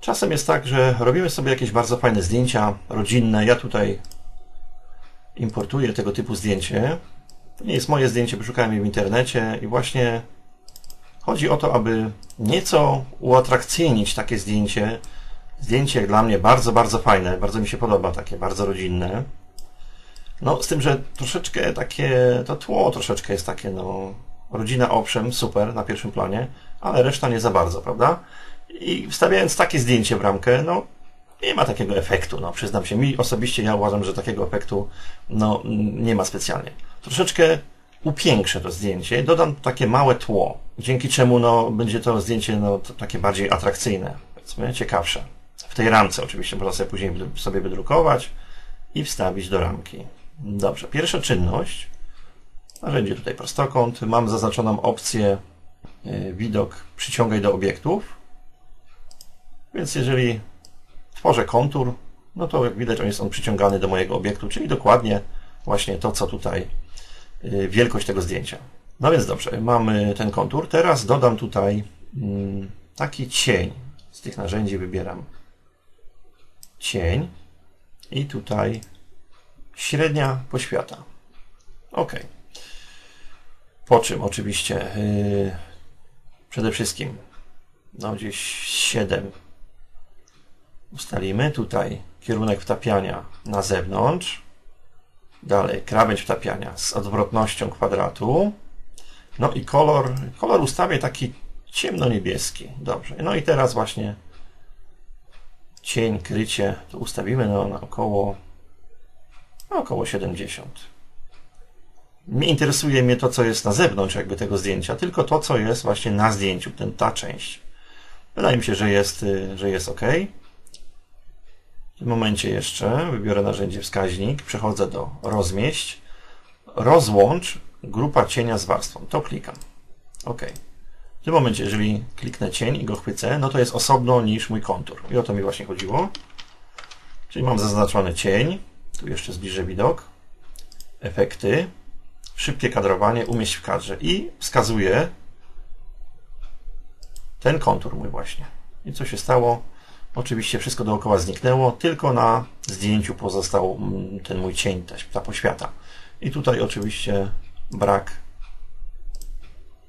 Czasem jest tak, że robimy sobie jakieś bardzo fajne zdjęcia rodzinne. Ja tutaj importuję tego typu zdjęcie. To nie jest moje zdjęcie, wyszukałem je w internecie i właśnie chodzi o to, aby nieco uatrakcyjnić takie zdjęcie. Zdjęcie dla mnie bardzo, bardzo fajne, bardzo mi się podoba, takie bardzo rodzinne. No, z tym, że troszeczkę takie, to tło troszeczkę jest takie, no, rodzina owszem, super, na pierwszym planie, ale reszta nie za bardzo, prawda? I wstawiając takie zdjęcie w ramkę, no, nie ma takiego efektu, no, przyznam się. Mi osobiście, ja uważam, że takiego efektu, no, nie ma specjalnie. Troszeczkę upiększę to zdjęcie, dodam takie małe tło, dzięki czemu, no, będzie to zdjęcie, no, takie bardziej atrakcyjne, powiedzmy, ciekawsze. W tej ramce oczywiście można sobie później sobie wydrukować i wstawić do ramki. Dobrze, pierwsza czynność. Narzędzie tutaj prostokąt. Mam zaznaczoną opcję y, widok przyciągaj do obiektów. Więc jeżeli tworzę kontur, no to jak widać on jest on przyciągany do mojego obiektu, czyli dokładnie właśnie to, co tutaj y, wielkość tego zdjęcia. No więc dobrze, mamy ten kontur. Teraz dodam tutaj mm, taki cień. Z tych narzędzi wybieram cień i tutaj średnia poświata. Ok. Po czym oczywiście yy, przede wszystkim no gdzieś 7 ustalimy. Tutaj kierunek wtapiania na zewnątrz. Dalej krawędź wtapiania z odwrotnością kwadratu. No i kolor, kolor ustawię taki ciemno-niebieski. Dobrze. No i teraz właśnie cień, krycie, to ustawimy no, na około no, około 70. Nie interesuje mnie to, co jest na zewnątrz jakby tego zdjęcia, tylko to, co jest właśnie na zdjęciu, ten, ta część. Wydaje mi się, że jest, y, że jest ok. W momencie jeszcze wybiorę narzędzie wskaźnik, przechodzę do rozmieść, rozłącz grupa cienia z warstwą. To klikam. OK. W tym momencie, jeżeli kliknę cień i go chwycę, no to jest osobno niż mój kontur. I o to mi właśnie chodziło. Czyli mam zaznaczony cień, tu jeszcze zbliżę widok. Efekty. Szybkie kadrowanie, umieść w kadrze. I wskazuję ten kontur mój właśnie. I co się stało? Oczywiście wszystko dookoła zniknęło, tylko na zdjęciu pozostał mm, ten mój cień, ta poświata. I tutaj oczywiście brak,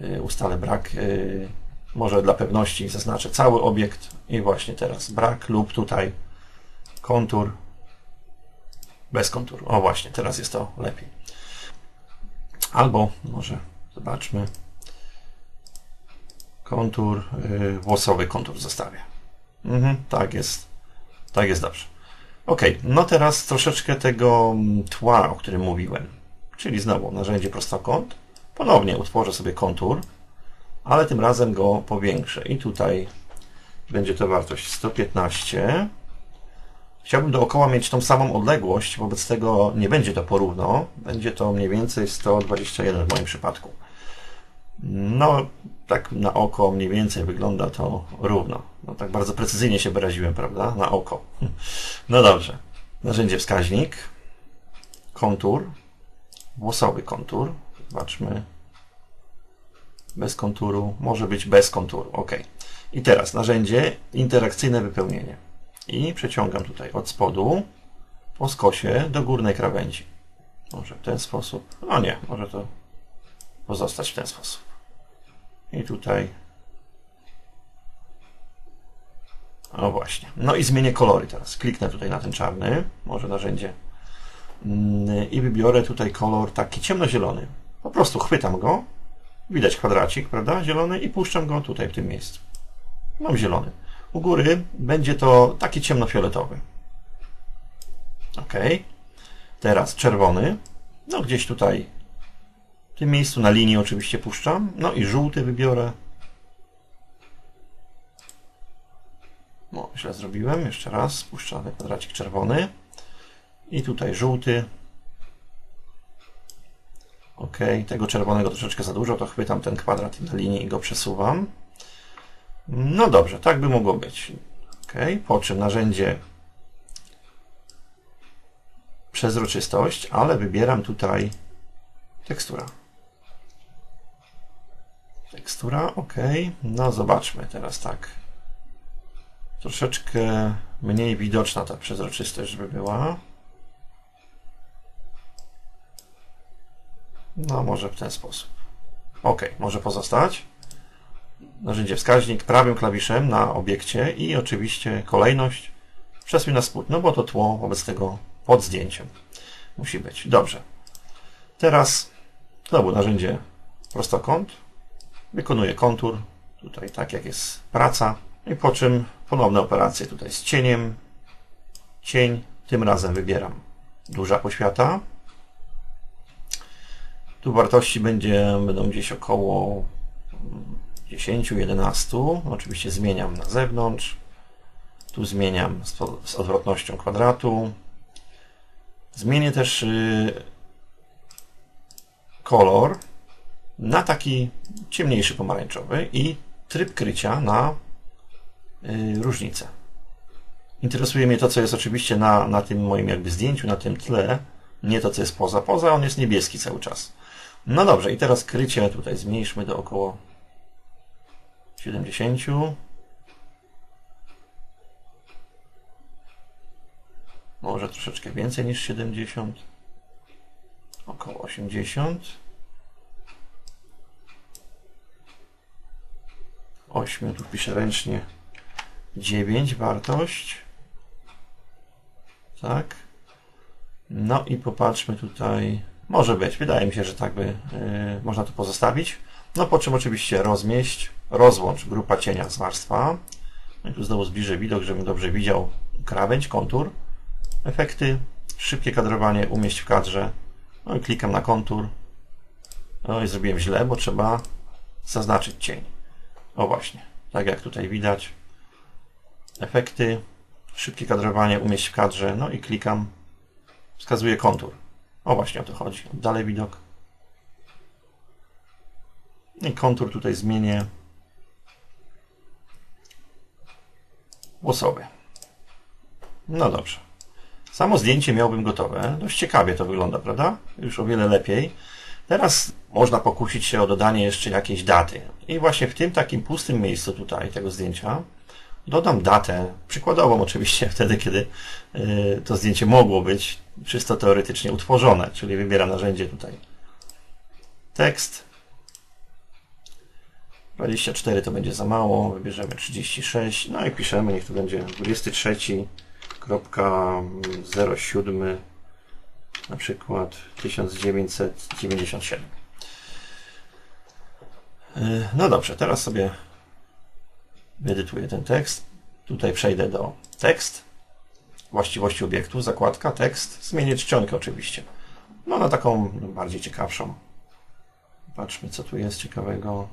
y, ustalę brak, y, może dla pewności zaznaczę cały obiekt i właśnie teraz brak lub tutaj kontur bez konturu. O właśnie, teraz jest to lepiej. Albo może zobaczmy. Kontur, yy, włosowy kontur zostawię. Mhm, tak jest. Tak jest dobrze. Ok, no teraz troszeczkę tego tła, o którym mówiłem. Czyli znowu narzędzie prostokąt. Ponownie utworzę sobie kontur, ale tym razem go powiększę. I tutaj będzie to wartość 115. Chciałbym dookoła mieć tą samą odległość, wobec tego nie będzie to porówno. Będzie to mniej więcej 121 w moim przypadku. No, tak na oko mniej więcej wygląda to równo. No, tak bardzo precyzyjnie się wyraziłem, prawda? Na oko. No dobrze. Narzędzie wskaźnik. Kontur. Włosowy kontur. Zobaczmy. Bez konturu. Może być bez konturu. OK. I teraz narzędzie interakcyjne wypełnienie i przeciągam tutaj od spodu po skosie do górnej krawędzi. Może w ten sposób. No nie, może to pozostać w ten sposób. I tutaj. O właśnie. No i zmienię kolory teraz. Kliknę tutaj na ten czarny, może narzędzie. Mm, I wybiorę tutaj kolor taki ciemnozielony. Po prostu chwytam go. Widać kwadracik, prawda? Zielony i puszczam go tutaj w tym miejscu. Mam zielony. U góry będzie to taki ciemnofioletowy. Ok. Teraz czerwony. No gdzieś tutaj tym miejscu na linii oczywiście puszczam. No i żółty wybiorę. No, źle zrobiłem. Jeszcze raz. Puszczamy kwadracik czerwony. I tutaj żółty. Ok, tego czerwonego troszeczkę za dużo, to chwytam ten kwadrat na linii i go przesuwam. No dobrze, tak by mogło być. Ok, po czym narzędzie przezroczystość, ale wybieram tutaj tekstura. Tekstura, ok. No zobaczmy teraz tak. troszeczkę mniej widoczna ta przezroczystość, żeby była. No, może w ten sposób. OK, może pozostać. Narzędzie wskaźnik prawym klawiszem na obiekcie i oczywiście kolejność przesuń na spód, no bo to tło wobec tego pod zdjęciem musi być. Dobrze. Teraz znowu narzędzie prostokąt. Wykonuję kontur, tutaj tak jak jest praca. I po czym ponowne operacje tutaj z cieniem. Cień, tym razem wybieram duża poświata. Tu wartości będzie, będą gdzieś około 10-11. Oczywiście zmieniam na zewnątrz. Tu zmieniam z, odwrotnością kwadratu. Zmienię też yy, kolor na taki ciemniejszy pomarańczowy i tryb krycia na yy, różnicę. Interesuje mnie to, co jest oczywiście na, na tym moim jakby zdjęciu, na tym tle, nie to, co jest poza. Poza on jest niebieski cały czas. No dobrze, i teraz krycie tutaj zmniejszmy do około 70. Może troszeczkę więcej niż 70. Około 80. 8, tu piszę ręcznie 9 wartość. Tak. No i popatrzmy tutaj. Może być. Wydaje mi się, że tak by yy, można to pozostawić. No po czym oczywiście rozmieść, rozłącz grupa cienia z warstwa. No i tu znowu zbliżę widok, żebym dobrze widział krawędź, kontur. Efekty, szybkie kadrowanie, umieść w kadrze. No i klikam na kontur. No i zrobiłem źle, bo trzeba zaznaczyć cień. O właśnie, tak jak tutaj widać. Efekty, szybkie kadrowanie, umieść w kadrze. No i klikam, wskazuję kontur. O właśnie o to chodzi. Dalej widok. I kontur tutaj zmienię łosowy. No dobrze. Samo zdjęcie miałbym gotowe. Dość ciekawie to wygląda, prawda? Już o wiele lepiej. Teraz można pokusić się o dodanie jeszcze jakiejś daty. I właśnie w tym takim pustym miejscu tutaj tego zdjęcia dodam datę, przykładową oczywiście wtedy, kiedy y, to zdjęcie mogło być czysto teoretycznie utworzone, czyli wybieram narzędzie tutaj tekst. 24 to będzie za mało, wybierzemy 36, no i piszemy, niech to będzie 23.07 na przykład 1997. Y, no dobrze, teraz sobie wyedytuję ten tekst. Tutaj przejdę do tekst, właściwości obiektu, zakładka, tekst, zmienię czcionkę oczywiście. No na taką bardziej ciekawszą. Patrzmy, co tu jest ciekawego.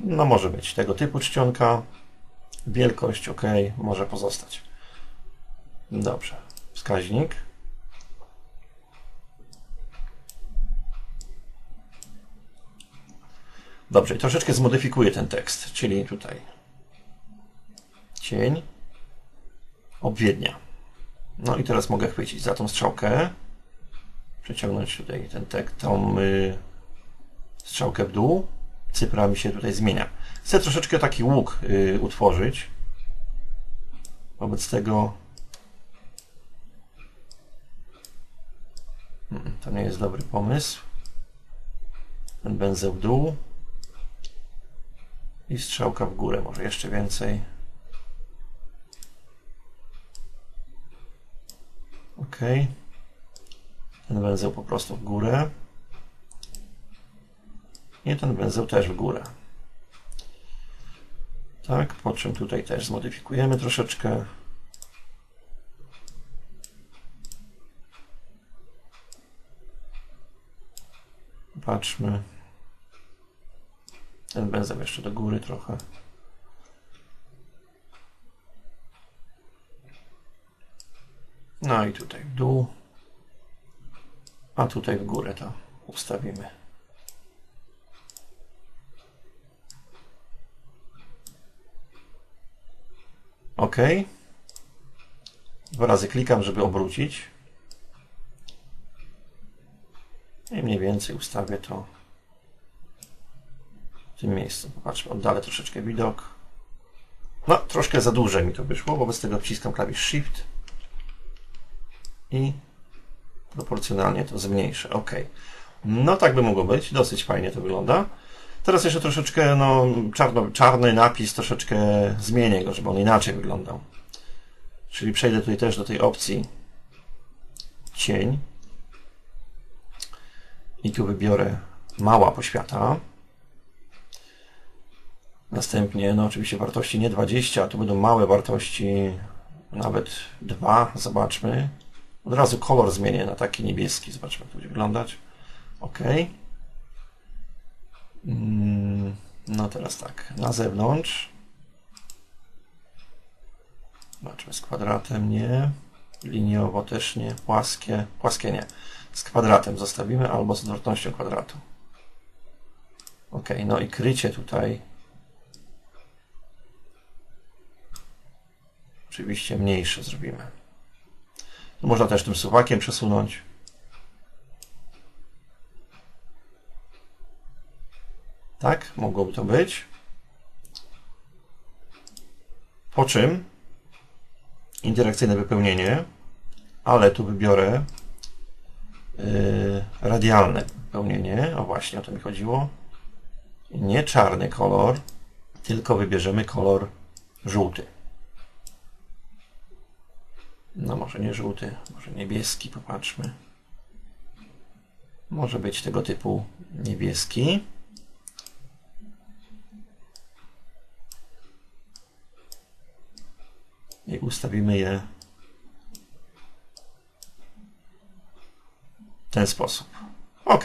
No może być tego typu czcionka. Wielkość ok, może pozostać. Dobrze. Wskaźnik. Dobrze, i troszeczkę zmodyfikuję ten tekst, czyli tutaj cień, obwiednia. No i teraz mogę chwycić za tą strzałkę, przeciągnąć tutaj ten tekst, tą y, strzałkę w dół, cyfra mi się tutaj zmienia. Chcę troszeczkę taki łuk y, utworzyć. Wobec tego hmm, to nie jest dobry pomysł. Ten węzeł w dół i strzałka w górę, może jeszcze więcej. OK. Ten węzeł po prostu w górę. I ten węzeł też w górę. Tak, po czym tutaj też zmodyfikujemy troszeczkę. Patrzmy. Ten węzeł jeszcze do góry trochę. No i tutaj w dół. A tutaj w górę to ustawimy. OK. Dwa razy klikam, żeby obrócić. I mniej więcej ustawię to w tym miejscu. Popatrzmy, oddalę troszeczkę widok. No, troszkę za duże mi to wyszło, wobec tego wciskam klawisz Shift i proporcjonalnie to zmniejszę. OK. No tak by mogło być, dosyć fajnie to wygląda. Teraz jeszcze troszeczkę, no, czarno, czarny napis, troszeczkę zmienię go, żeby on inaczej wyglądał. Czyli przejdę tutaj też do tej opcji cień i tu wybiorę mała poświata. Następnie, no oczywiście wartości nie 20, a tu będą małe wartości, nawet 2, zobaczmy. Od razu kolor zmienię na taki niebieski, zobaczmy jak to będzie wyglądać. OK. Mm, No teraz tak, na zewnątrz. Zobaczmy z kwadratem, nie. Liniowo też nie. Płaskie, płaskie nie. Z kwadratem zostawimy albo z odwrotnością kwadratu. Ok, no i krycie tutaj. Oczywiście mniejsze zrobimy. No można też tym suwakiem przesunąć. Tak, mogłoby to być. Po czym interakcyjne wypełnienie, ale tu wybiorę radialne wypełnienie. O właśnie, o to mi chodziło. Nie czarny kolor, tylko wybierzemy kolor żółty. No może nie żółty, może niebieski, popatrzmy. Może być tego typu niebieski. i ustawimy je w ten sposób. OK.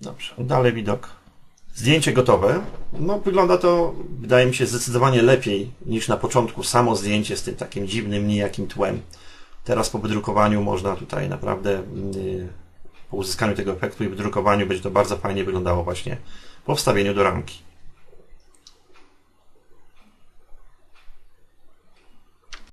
Dobrze, dalej widok. Zdjęcie gotowe. No, wygląda to, wydaje mi się, zdecydowanie lepiej niż na początku samo zdjęcie z tym takim dziwnym, nijakim tłem. Teraz po wydrukowaniu można tutaj naprawdę, yy, po uzyskaniu tego efektu i wydrukowaniu będzie to bardzo fajnie wyglądało właśnie po wstawieniu do ramki.